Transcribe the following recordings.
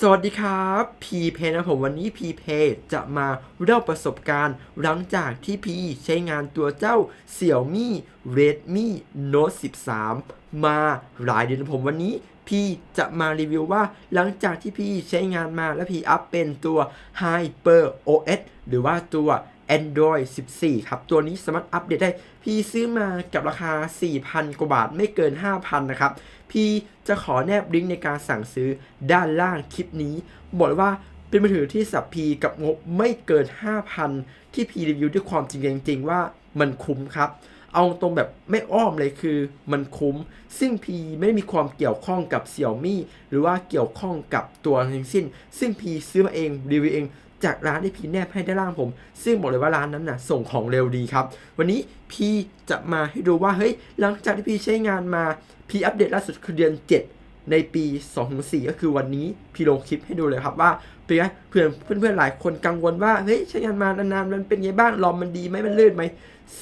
สวัสดีครับพีเพนะผมวันนี้พีเพจะมาเล่าประสบการณ์ หลังจากที่พีใช้งานตัวเจ้า Xiaomi Redmi Note 13 มาหลายเดือนผมวันนี้พีจะมารีวิวว่าหลังจากที่พีใช้งานมาและพีอัพเป็นตัว Hyper OS หรือว่าตัว Android 14 ครับ ตัวนี้สามารถอัปเดตได้ พี่ซื้อมากับราคา 4,000 กว่าบาทไม่เกิน 5,000 นะครับ พี่จะขอแนบลิงก์ในการสั่งซื้อด้านล่างคลิปนี้ บอกเลยว่าเป็นมือถือที่สับพีกับงบไม่เกิน 5,000 ที่พีรีวิวด้วยความจริงจริงว่ามันคุ้มครับ เอาตรงแบบไม่อ้อมเลยคือมันคุ้ม ซึ่งพีไม่ได้มีความเกี่ยวข้องกับ Xiaomi หรือว่าเกี่ยวข้องกับตัวทั้งสิ้น ซึ่งพีซื้อมาเองรีวิวเองจากร้านที่พีแนบให้ได้านล่างผม ซึ่งบอกเลยว่าร้านนั้นน่ะส่งของเร็วดีครับ วันนี้พีจะมาให้ดูว่าเฮ้ยหลังจากที่พีใช้งานมา พีอัปเดตล่าสุดคือเดือน 7 ในปี 2-4 ก็คือวันนี้พี่ลงคลิปให้ดูเลยครับว่าเป็นไงเพื่อนเพื่อนหลายคนกังวลว่าเฮ้ยใช้งานมานานๆมันเป็นไงบ้างลอมมันดีไหมมันลื่นไหม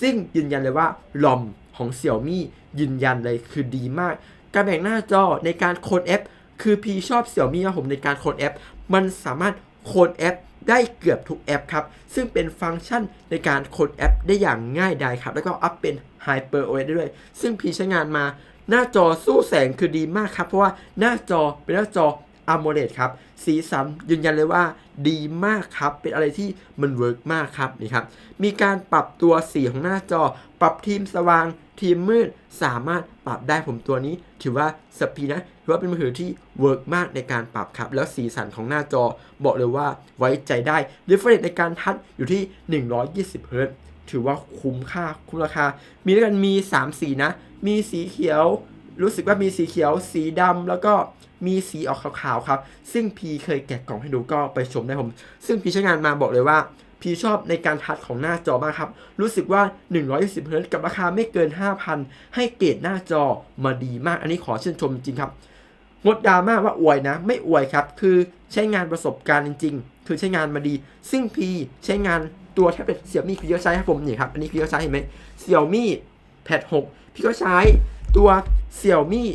ซึ่งยืนยันเลยว่าลอมของ Xiaomi ยืนยันเลยคือดีมาก การแบ่งหน้าจอในการโคดแอปคือพีชอบ Xiaomi ครับผมในการโคดแอป มันสามารถโคดแอปได้เกือบทุกแอปครับ ซึ่งเป็นฟังก์ชันในการโคดแอปได้อย่างง่ายดายครับ แล้วก็อัพเป็น Hyper OS ได้ด้วย ซึ่งพีใช้งานมา หน้าจอสู้แสงคือดีมากครับ เพราะว่าหน้าจอเป็นหน้าจอ AMOLED ครับ สีสันยืนยันเลยว่าดีมากครับ เป็นอะไรที่มันเวิร์กมากครับนี่ครับ มีการปรับตัวสีของหน้าจอ ปรับทีมสว่าง ทีมมืด สามารถปรับได้ผมตัวนี้ ถือว่าสปีนะ ถือว่าเป็นมือถือที่เวิร์กมากในการปรับครับ แล้วสีสันของหน้าจอบอกเลยว่าไว้ใจได้ refresh ในการทัชอยู่ที่ 120 Hz ถือว่าคุ้มค่าคุ้มราคา มีด้วยกันมี 3 สีนะ มีสีเขียว รู้สึกว่ามีสีเขียว สีดำแล้วก็มีสีออกขาวๆครับ ซึ่งพีเคยแกะกล่องให้ดูก็ไปชมได้ผม ซึ่งพีใช้งานมาบอกเลยว่าพีชอบในการทัชของหน้าจอมากครับ รู้สึกว่า 120 Hz กับราคาไม่เกิน 5,000 ให้เกรดหน้าจอมาดีมาก อันนี้ขอชื่นชมจริงครับ งดดราม่าว่าอวยนะ ไม่อวยครับ คือใช้งานประสบการณ์จริง ๆ คือใช้งานมาดี ซึ่งพีใช้งาน ตัวแท็บเล็ตเสี่ยมี่พี่ก็ใช้ครับผมนี่ครับอันนี้พี่ก็ใช้เห็นไหมเสี่ยมี่แพด6พี่ก็ใช้ตัวเสี่ยมี่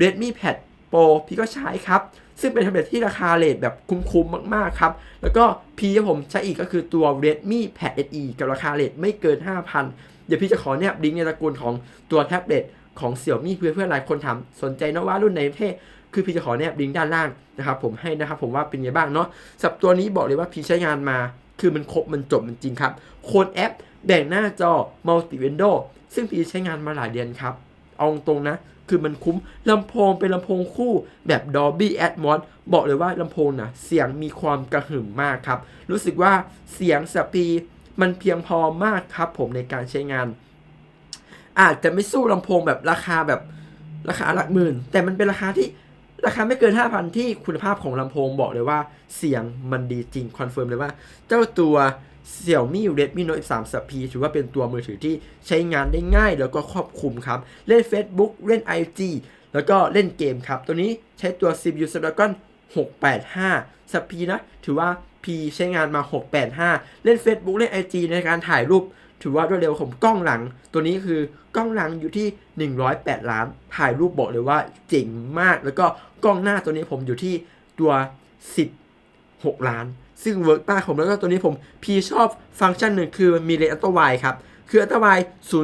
Redmi Pad Pro พี่ก็ใช้ครับ ซึ่งเป็นแท็บเล็ตที่ราคาเลทแบบคุ้มๆมากๆครับ แล้วก็พี่ที่ผมใช้อีกก็คือตัว Redmi Pad SE กับราคาเลทไม่เกิน 5,000 เดี๋ยวพี่จะขอเนี่ยลิงก์ในตระกูลของตัวแท็บเล็ตของ Xiaomi เพื่อเพื่อนๆหลายคนถามสนใจนะว่ารุ่นไหนเท่คือพี่จะขอเนี่ยลิงก์ด้านล่างนะครับผมให้นะครับผมว่าเป็นไงบ้างเนาะสับตัวนี้บอกเลยว่าพี่ใช้งานมา คือมันครบมันจบมันจริงครับ โค้ดแอปแบ่งหน้าจอ Multi Window ซึ่งพี่ใช้งานมาหลายเดือนครับ เอาตรงนะ คือมันคุ้มลำโพงเป็นลำโพงคู่แบบ Dolby Atmos บอกเลยว่าลำโพงนะเสียงมีความกระหึ่มมากครับ รู้สึกว่าเสียงสปีมันเพียงพอมากครับผมในการใช้งาน อาจจะไม่สู้ลำโพงแบบราคาแบบราคาหลักหมื่น แต่มันเป็นราคาที่ ราคาไม่เกิน 5,000 ที่คุณภาพของลำโพงบอกเลยว่าเสียงมันดีจริง คอนเฟิร์มเลยว่า เจ้าตัว Xiaomi Redmi Note 3 Sp ถือว่าเป็นตัวมือถือที่ใช้งานได้ง่ายแล้วก็ครอบคลุมครับ เล่น Facebook เล่น IG แล้วก็เล่นเกมครับ ตัวนี้ใช้ตัว CPU Snapdragon 685สปีนะ ถือว่า P ใช้งานมา 685 เล่น Facebook เล่น IG ในการถ่ายรูป ถือว่ารวดเร็วผมกล้องหลัง ตัวนี้คือกล้องหลังอยู่ที่ 108 ล้าน ถ่ายรูปบอกเลยว่าเจ๋งมาก แล้วก็กล้องหน้าตัวนี้ผมอยู่ที่ตัว 16 ล้าน ซึ่งเวิร์กมากผมแล้วก็ตัวนี้ผมพีชอบฟังก์ชันหนึ่งคือมีเลนส์อัลตร้าไวครับคืออัลตร้าไว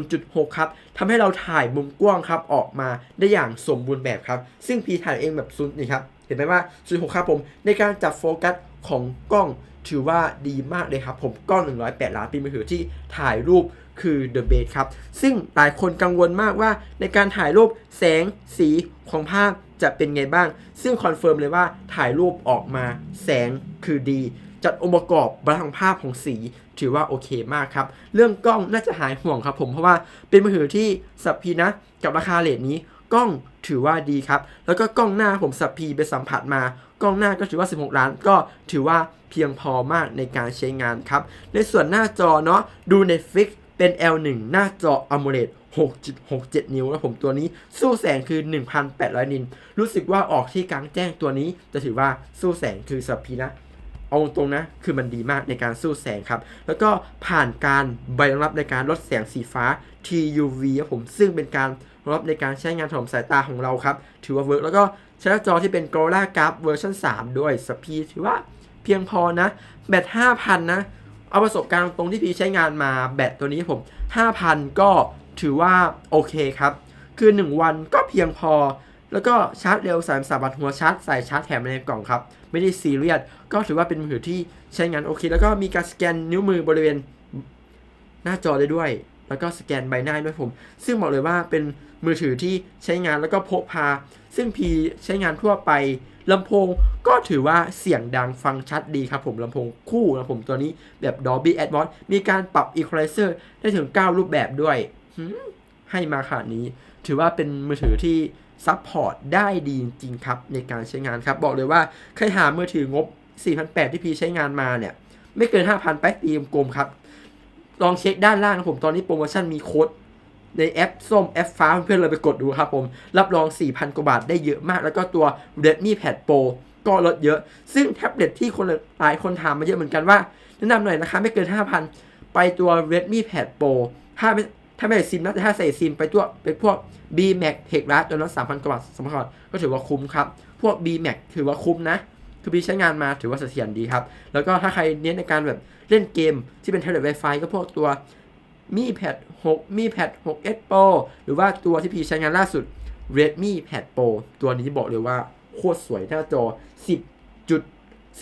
0.6 ครับทำให้เราถ่ายมุมกว้างครับออกมาได้อย่างสมบูรณ์แบบครับ ซึ่งพีถ่ายเองแบบศูนนี่ครับ เห็นไหมว่า0.6 ครับผม ในการจับโฟกัส ของกล้องถือว่าดีมากเลยครับผมกล้อง 108 ล้านป็นมือถือที่ถ่ายรูปคือ The Best ครับ ซึ่งหลายคนกังวลมากว่าในการถ่ายรูปแสงสีของภาพจะเป็นไงบ้าง ซึ่งคอนเฟิร์มเลยว่าถ่ายรูปออกมาแสงคือดี จัดองค์ประกอบบางภาพของสี ถือว่าโอเคมากครับ เรื่องกล้องน่าจะหายห่วงครับผมเพราะว่าเป็นมือถือที่สับพีนะกับราคาเลทนี้กล้องถือว่าดีครับ แล้วก็กล้องหน้าผมสับพีไปสัมผัสมา กล้องหน้าก็ถือว่า 16 ล้าน ก็ถือว่าเพียงพอมากในการใช้งานครับ ในส่วนหน้าจอเนาะดู Netflix เป็น L1 หน้าจอ AMOLED 6.67 นิ้วนะผมตัวนี้สู้แสงคือ 1,800 นิน รู้สึกว่าออกที่กลางแจ้งตัวนี้ จะถือว่าสู้แสงคือสัพีนะเอาตรงนะ คือมันดีมากในการสู้แสงครับ แล้วก็ผ่านการใบรับในการลดแสงสีฟ้า TUV ครับผม ซึ่งเป็นการรับในการใช้งานถนอมสายตาของเราครับ ถือว่าเวิร์กแล้วก็ ใช้หน้าจอที่เป็น Gorilla Glass เวอร์ชัน3 ด้วยสปีดถือว่าเพียงพอนะ แบต 5,000 นะ เอาประสบการณ์ตรงที่พี่ใช้งานมาแบตตัวนี้ผม 5,000 ก็ถือว่าโอเคครับ คือ 1 วันก็เพียงพอ แล้วก็ชาร์จเร็วสายสาบัตหัวชาร์จใส่ชาร์จแถมในกล่องครับ ไม่ได้ซีเรียส ก็ถือว่าเป็นมือถือที่ใช้งานโอเค แล้วก็มีการสแกนนิ้วมือบริเวณหน้าจอได้ด้วย แล้วก็สแกนใบหน้าด้วยผม ซึ่งบอกเลยว่าเป็นมือถือที่ใช้งานแล้วก็พกพา ซึ่งพีใช้งานทั่วไปลำโพงก็ถือว่าเสียงดังฟังชัดดีครับผมลำโพงคู่นะผมตัวนี้แบบ Dolby Atmos มีการปรับ Equalizer ได้ถึง 9 รูปแบบด้วย ให้มาขนาดนี้ ถือว่าเป็นมือถือที่ซัพพอร์ตได้ดีจริงครับ ในการใช้งานครับ บอกเลยว่าใครหามือถืองบ 4,800 ที่พีใช้งานมาเนี่ย ไม่เกิน 5,000 ไปตีมกลมครับ ลองเช็คด้านล่างนะผม ตอนนี้โปรโมชั่นมีโค้ดในแอปส้มแอปฟ้าเพื่อนเลยไปกดดูครับผม รับรอง 4,000 กว่าบาทได้เยอะมาก แล้วก็ตัว Redmi Pad Pro ก็ลดเยอะ ซึ่งแท็บเล็ตที่คนหลายคนถามมาเยอะเหมือนกันว่า แนะนำหน่อยนะคะไม่เกิน 5,000 ไปตัว Redmi Pad Pro ถ้าไม่ถ้าไม่ใส่ซิมนะแต่ถ้าใส่ซิมไปตัวเป็นพวก B Max t e c h r a ตัวนั้น3,000 กว่าบาทสมมติก็ถือว่าคุ้มครับ พวก B Max ถือว่าคุ้มนะ คือพี่ใช้งานมาถือว่าเสถียรดีครับ แล้วก็ถ้าใครเน้นในการแบบเล่นเกมที่เป็นแท็บเล็ต Wi-Fi ก็พวกตัวมีแพด6มีแพด 6 S Pro หรือว่าตัวที่พี่ใช้งานล่าสุด Redmi Pad Pro ตัวนี้บอกเลยว่าโคตรสวยหน้าจอ 10จุด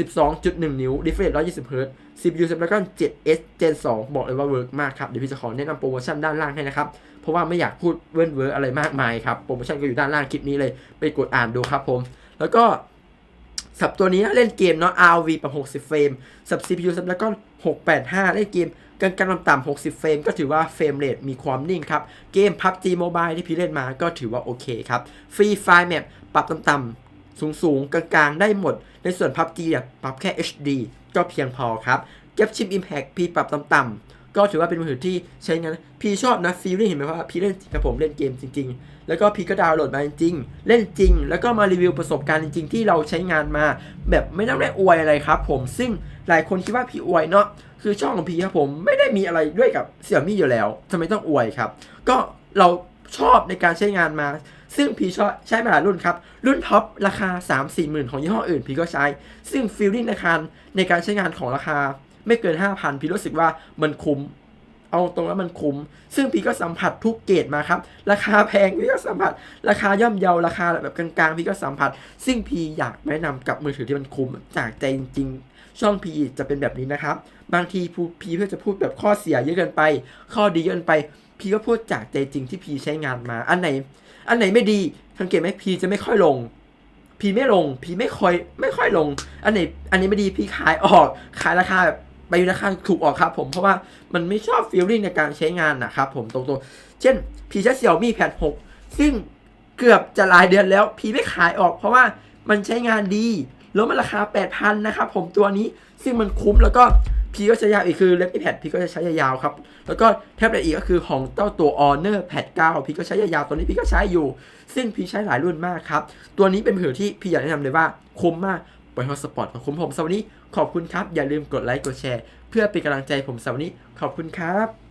12.1 นิ้ว refresh 120 Hz CPU Snapdragon 7S Gen 2 บอกเลยว่าเวิร์กมากครับ เดี๋ยวพี่จะขอแนะนำโปรโมชั่นด้านล่างให้นะครับ เพราะว่าไม่อยากพูดเวิร์เวิร์อะไรมากมายครับ โปรโมชั่นก็อยู่ด้านล่างคลิปนี้เลย ไปกดอ่านดูครับผม แล้วก็ สับตัวนี้เล่นเกมเนาะ RV ปรับ60 เฟรม สับ CPU สับแล้วก็685 เล่นเกมกลางๆต่ำๆ60 เฟรม ก็ถือว่าเฟรมเรทมีความนิ่งครับ เกม PUBG Mobile ที่พี่เล่นมาก็ถือว่าโอเคครับ Free Fire Map ปรับต่ำๆสูงๆ กลางๆ ได้หมด ในส่วน PUBG อะปรับแค่ HD ก็เพียงพอครับ เก็บชิม Impact พี่ปรับต่ำๆ ก็ถือว่าเป็นมือถือที่ใช้งานพี่ชอบนะฟีลลิ่งเห็นไหมว่าพี่เล่นกับผมเล่นเกมจริง ๆ แล้วก็พี่ก็ดาวน์โหลดมาจริงๆ เล่นจริง แล้วก็มารีวิวประสบการณ์จริง ๆ ที่เราใช้งานมา แบบไม่ต้องได้อวยอะไรครับ ผมซึ่งหลายคนคิดว่าพี่อวยเนาะคือช่องของพี่ครับผมไม่ได้มีอะไรด้วยกับเสี่ยมี่อยู่แล้วทำไมต้องอวยครับ ก็เราชอบในการใช้งานมา ซึ่งพี่ชอบใช้มาหลายรุ่นครับ รุ่นท็อปราคา 3 4 หมื่นของยี่ห้ออื่นพี่ก็ใช้ ซึ่งฟีลลิ่งในการในการใช้งานของราคา ไม่เกิน 5,000 พี่รู้สึกว่ามันคุ้ม เอาตรงแล้วมันคุ้ม ซึ่งพี่ก็สัมผัสทุกเกรดมาครับ ราคาแพงพี่ก็สัมผัส ราคาย่อมเยาราคาแบบกลางๆพี่ก็สัมผัส ซึ่งพี่อยากแนะนำกับมือถือที่มันคุ้มจากใจจริงๆ ช่องพีจะเป็นแบบนี้นะครับ บางทีพูพีเพื่อจะพูดแบบข้อเสียเยอะเกินไป ข้อดีเยอะเกินไป พี่ก็พูดจากใจจริงที่พีใช้งานมา อันไหน อันไหนไม่ดีสังเกตไหมพีจะไม่ค่อยลงพีไม่ลง พีไม่ค่อยไม่ค่อยลง อันไหนอันนี้ไม่ดี พีขายออก ขายราคาแบบ ไปราคาถูกออกครับผมเพราะว่ามันไม่ชอบฟีลลิ่งในการใช้งานนะครับผมตรงๆ เช่นพีใช้เสี่ยวมี่แพด6ซึ่งเกือบจะหลายเดือนแล้วพีไม่ขายออกเพราะว่ามันใช้งานดี แล้วมันราคา 8,000นะครับผมตัวนี้ซึ่งมันคุ้มแล้วก็พีก็ใช้ยาวอีกคือเล็บ iPad พี่ก็จะใช้ยาวครับ แล้วก็แท็บเล็ตอีกก็คือของเจ้าตัว Honor Pad 9พี่ก็ใช้ยาวตัวนี้พี่ก็ใช้อยู่ ซึ่งพี่ใช้หลายรุ่นมากครับ ตัวนี้เป็นมือถือที่พี่อยากแนะนำเลยว่าคุ้มมาก บริษัทสปอร์ตของคุ้มผมสำหรับวันนี้ขอบคุณครับ อย่าลืมกดไลค์กดแชร์ เพื่อเป็นกำลังใจผมสำหรับวันนี้ขอบคุณครับ